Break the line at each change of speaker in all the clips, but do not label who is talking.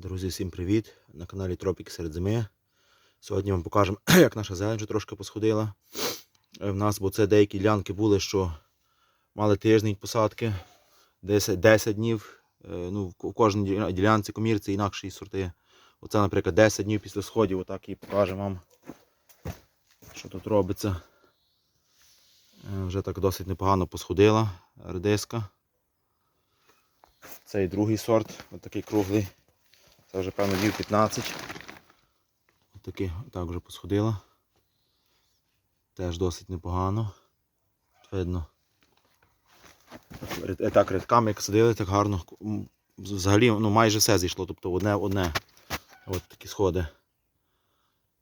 Друзі, всім привіт! На каналі Тропіки серед зими. Сьогодні вам покажемо, як наша зелень трошки посходила. Е, В нас, бо це деякі ділянки були, що мали тиждень посадки, 10, 10 днів. Е, Ну, в кожній ділянці комірці інакші сорти. Оце, наприклад, 10 днів після сходів, отак і покажемо вам, що тут робиться. Е, Вже так досить непогано посходила редиска. Цей другий сорт, отакий круглий. Це вже певно днів 15. Отакі, так вже посходила. Теж досить непогано. Видно. Так, рядками як садили, так гарно. Взагалі ну, майже все зійшло. Тобто одне в одне. От такі сходи.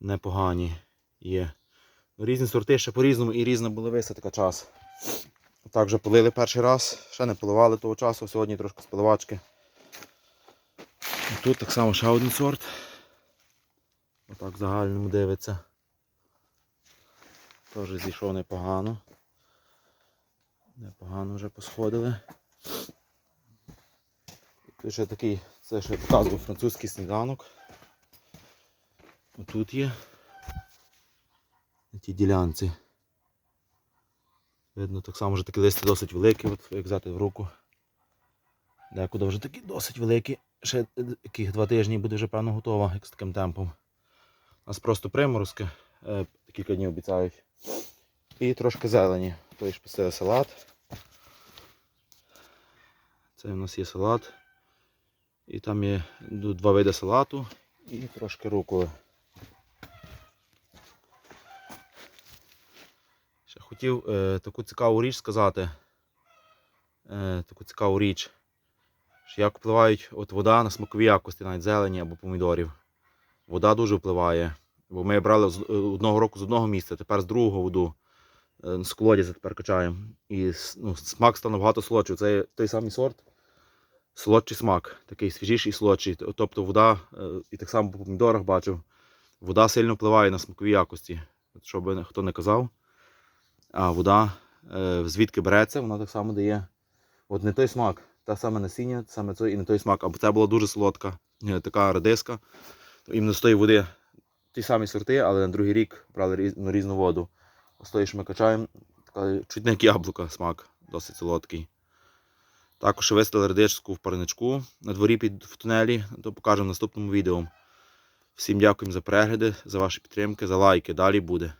Непогані є. Ну, Різні сорти ще по-різному і різна була висадка час. Так вже полили перший раз, ще не поливали того часу, сьогодні трошки з поливачки. Тут так само ще один сорт. Отак загальному дивиться. Теж зійшов непогано. Непогано вже посходили. Тут ще такий, це ще показував французький сніданок. Отут є. На тій ділянці. Видно, так само вже такі листи досить великі, от, як взяти в руку. Декуди вже такі досить великі. Ще е, яких два тижні буде вже певно готова, як з таким темпом. У нас просто приморозки, е, кілька днів обіцяють. І трошки зелені. Той ж посили салат. Це у нас є салат. І там є два види салату і трошки руколи. Ще хотів е, таку цікаву річ сказати. Е, таку цікаву річ. Як впливають от вода на смакові якості, навіть зелені або помідорів. Вода дуже впливає. Бо ми брали з- е, одного року з одного місця, тепер з другого воду. Е, З колодязя тепер качаємо. І ну, смак став набагато солодший. Це той самий сорт. Солодший смак, такий свіжіший і солодший. Тобто вода, е, і так само по помідорах бачив, вода сильно впливає на смакові якості. Що би хто не казав. А вода е, звідки береться, вона так само дає. От не той смак, та саме насіння, саме це і не той смак. Або це була дуже солодка, е, така редиска. Іменно з тої води ті самі сорти, але на другий рік брали різ- ну, різну воду. З тої, що ми качаємо, така, чуть не як яблука смак, досить солодкий. Також виставили редиску в парничку на дворі під в тунелі, то покажемо в наступному відео. Всім дякуємо за перегляди, за ваші підтримки, за лайки. Далі буде.